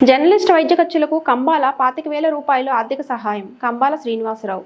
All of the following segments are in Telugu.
జర్నలిస్ట్ వైద్య ఖర్చులకు కంబాల పాతిక వేల రూపాయలు ఆర్థిక సహాయం. కంబాల శ్రీనివాసరావు.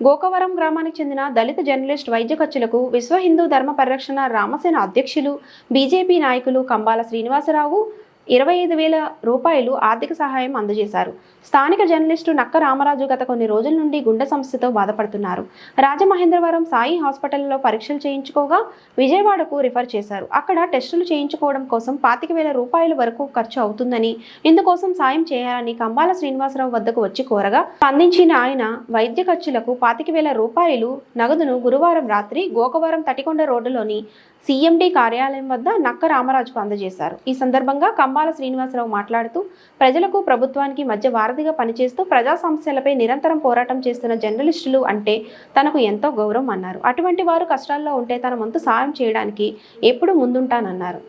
గోకవరం గ్రామానికి చెందిన దళిత జర్నలిస్ట్ వైద్య ఖర్చులకు విశ్వ హిందూ ధర్మ పరిరక్షణ రామసేన అధ్యక్షులు బీజేపీ నాయకులు కంబాల శ్రీనివాసరావు ఇరవై ఐదు వేల రూపాయలు ఆర్థిక సహాయం అందజేశారు. స్థానిక జర్నలిస్టు నక్క రామరాజు గత కొన్ని రోజుల నుండి గుండె సమస్యతో బాధపడుతున్నారు. రాజమహేంద్రవరం సాయి హాస్పిటల్లో పరీక్షలు చేయించుకోగా విజయవాడకు రిఫర్ చేశారు. అక్కడ టెస్టులు చేయించుకోవడం కోసం పాతిక వేల రూపాయల వరకు ఖర్చు అవుతుందని ఇందుకోసం సాయం చేయాలని కంబాల శ్రీనివాసరావు వద్దకు వచ్చి కోరగా స్పందించిన ఆయన వైద్య ఖర్చులకు పాతిక వేల రూపాయలు నగదును గురువారం రాత్రి గోకవరం తటికొండ రోడ్డులోని సీఎండీ కార్యాలయం వద్ద నక్క రామరాజుకు అందజేశారు. ఈ సందర్భంగా కంబాల శ్రీనివాసరావు మాట్లాడుతూ ప్రజలకు ప్రభుత్వానికి మధ్య వారధిగా పనిచేస్తూ ప్రజా సమస్యలపై నిరంతరం పోరాటం చేస్తున్న జర్నలిస్టులు అంటే తనకు ఎంతో గౌరవం అన్నారు. అటువంటి వారు కష్టాల్లో ఉంటే తన వంతు సాయం చేయడానికి ఎప్పుడు ముందుంటానన్నారు.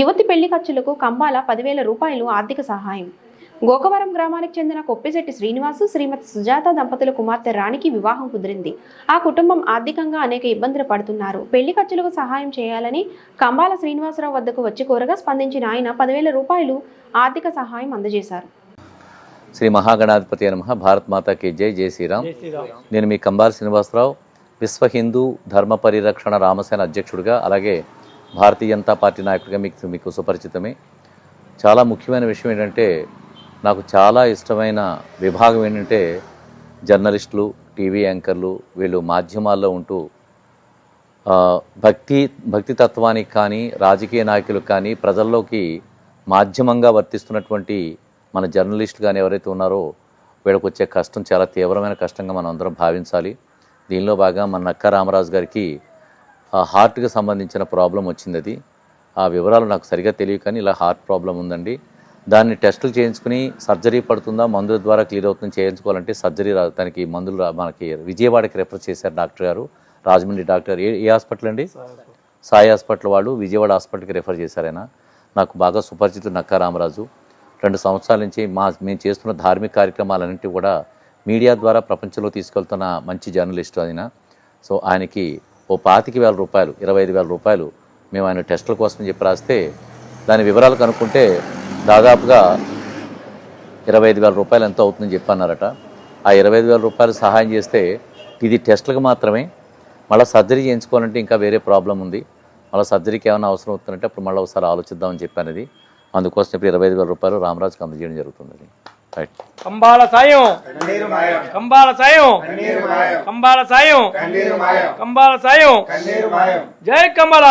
యువతి పెళ్ళి ఖర్చులకు కంబాల పదివేల రూపాయలు ఆర్థిక సహాయం. గోకవరం గ్రామానికి చెందిన కొప్పిశెట్టి శ్రీనివాసు శ్రీమతి సుజాత దంపతుల కుమార్తె రాణికి వివాహం కుదిరింది. ఆ కుటుంబం ఆర్థికంగా అనేక ఇబ్బందులు పడుతున్నారు. పెళ్ళి ఖర్చులకు సహాయం చేయాలని కంబాల శ్రీనివాసరావు వద్దకు వచ్చి కోరగా స్పందించిన ఆయన పదివేల రూపాయలు ఆర్థిక సహాయం అందజేశారు. శ్రీ మహాగణాధిపతి నమ భారత్ మాతాకి జై జై శ్రీరామ్. నేను మీ కంబాల శ్రీనివాసరావు విశ్వ హిందూ ధర్మ పరిరక్షణ రామసేన అధ్యక్షుడిగా అలాగే భారతీయ జనతా పార్టీ నాయకుడిగా మీకు మీకు సుపరిచితమే. చాలా ముఖ్యమైన విషయం ఏంటంటే నాకు చాలా ఇష్టమైన విభాగం ఏంటంటే జర్నలిస్టులు టీవీ యాంకర్లు వీళ్ళు మాధ్యమాల్లో ఉంటూ భక్తి భక్తి తత్వానికి కానీ రాజకీయ నాయకులకు కానీ ప్రజల్లోకి మాధ్యమంగా వర్తిస్తున్నటువంటి మన జర్నలిస్టులు కానీ ఎవరైతే ఉన్నారో వీళ్ళకి వచ్చే కష్టం చాలా తీవ్రమైన కష్టంగా మనం అందరం భావించాలి. దీనిలో బాగా మన నక్క రామరాజు గారికి హార్ట్కి సంబంధించిన ప్రాబ్లం వచ్చింది అది. ఆ వివరాలు నాకు సరిగా తెలియదు కానీ ఇలా హార్ట్ ప్రాబ్లం ఉందండి. దాన్ని టెస్టులు చేయించుకుని సర్జరీ పడుతుందా మందుల ద్వారా క్లియర్ అవుతుందని చేయించుకోవాలంటే సర్జరీ రా- దానికి మందులు మనకి విజయవాడకి రెఫర్ చేశారు డాక్టర్ గారు రాజమండ్రి డాక్టర్ ఏ ఏ హాస్పిటల్ అండి? సాయి హాస్పిటల్ వాళ్ళు విజయవాడ హాస్పిటల్కి రెఫర్ చేశారు ఆయన. నాకు బాగా సుపరిచితుడు నక్కా రామరాజు. రెండు సంవత్సరాల నుంచి మా మేము చేస్తున్న ధార్మిక కార్యక్రమాలన్నింటి కూడా మీడియా ద్వారా ప్రపంచంలో తీసుకెళ్తున్న మంచి జర్నలిస్ట్ ఆయన. సో ఆయనకి ఓ పాతిక వేల రూపాయలు ఇరవై ఐదు వేల రూపాయలు మేము ఆయన టెస్టుల కోసం చెప్పి రాస్తే దాని వివరాలు కనుక్కుంటే దాదాపుగా ఇరవై ఐదు వేల రూపాయలు ఎంత అవుతుందని చెప్పి అన్నారట ఆ ఇరవై ఐదు వేల రూపాయలు సహాయం చేస్తే ఇది టెస్టులకు మాత్రమే మళ్ళీ సర్జరీ చేయించుకోవాలంటే ఇంకా వేరే ప్రాబ్లం ఉంది. మళ్ళీ సర్జరీకి ఏమైనా అవసరం అవుతుందంటే అప్పుడు మళ్ళీ ఒకసారి ఆలోచిద్దామని చెప్పాను అది అందుకోసం ఇప్పుడు ఇరవై ఐదు వేల రూపాయలు రామరాజుకి అందజేయడం జరుగుతుంది రైట్. కంబాల సాయం. కంబాల సాయం. కంబాల సాయం. కంబాల సాయం. జై కంబాల.